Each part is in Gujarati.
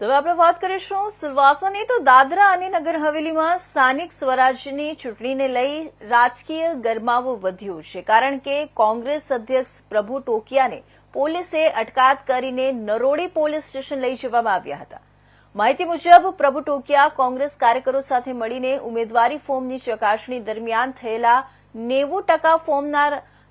તો હવે આપણે વાત કરીશું સિલવાસાની તો દાદરા અને નગર હવેલીમાં સ્થાનિક સ્વરાજ્યની ચૂંટણીને લઈ રાજકીય ગરમાવો વધ્યો છે. કારણ કે કોંગ્રેસ અધ્યક્ષ પ્રભુ ટોકિયાને પોલીસે અટકાત કરીને નરોડી પોલીસ સ્ટેશન લઈ જવામાં આવ્યા હતા. માહિતી મુજબ, પ્રભુ ટોકિયા કોંગ્રેસ કાર્યકરો સાથે મળીને ઉમેદવારી ફોર્મની ચકાસણી દરમિયાન થયેલા નેવું ટકા ફોર્મના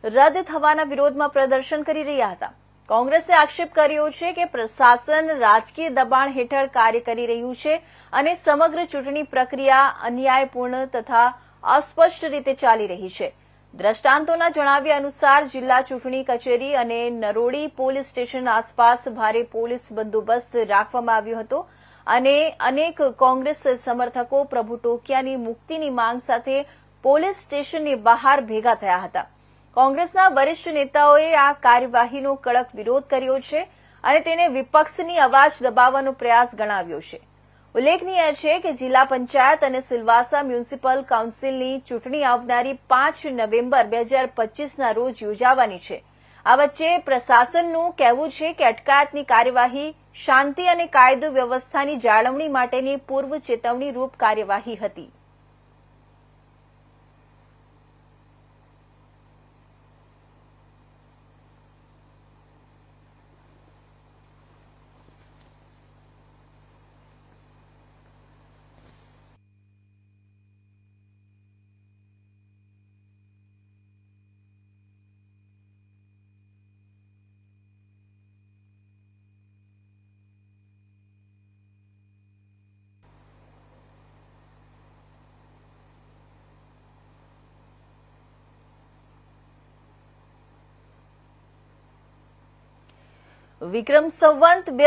રદ થવાના વિરોધમાં પ્રદર્શન કરી રહ્યા હતા. કોંગ્રેસે આક્ષેપ કર્યો છે કે પ્રશાસન રાજકીય દબાણ હેઠળ કાર્ય કરી રહ્યું છે અને સમગ્ર ચૂંટણી પ્રક્રિયા અન્યાયપૂર્ણ તથા અસ્પષ્ટ રીતે ચાલી રહી છે. દ્રષ્ટાંતોના જણાવ્યા અનુસાર જિલ્લા ચૂંટણી કચેરી અને નરોડી પોલીસ સ્ટેશન આસપાસ ભારે પોલીસ બંદોબસ્ત રાખવામાં આવ્યો હતો અને અનેક કોંગ્રેસ સમર્થકો પ્રભુ ટોકિયાની મુક્તિની માંગ સાથે પોલીસ સ્ટેશનની બહાર ભેગા થયા હતા. કોંગ્રેસના વરિષ્ઠ નેતાઓએ આ કાર્યવાહીનો કડક વિરોધ કર્યો છે અને તેને વિપક્ષની અવાજ દબાવવાનો પ્રયાસ ગણાવ્યો છે. ઉલ્લેખનીય છે કે જિલ્લા પંચાયત અને સિલવાસા મ્યુનિસિપલ કાઉન્સિલની ચૂંટણી આવનારી પાંચ નવેમ્બર બે હજાર પચીસના રોજ યોજાવાની છે. આ વચ્ચે પ્રશાસનનું કહેવું છે કે અટકાયતની કાર્યવાહી શાંતિ અને કાયદો વ્યવસ્થાની જાળવણી માટેની પૂર્વ ચેતવણી રૂપ કાર્યવાહી હતી. વિક્રમ સંવંત બે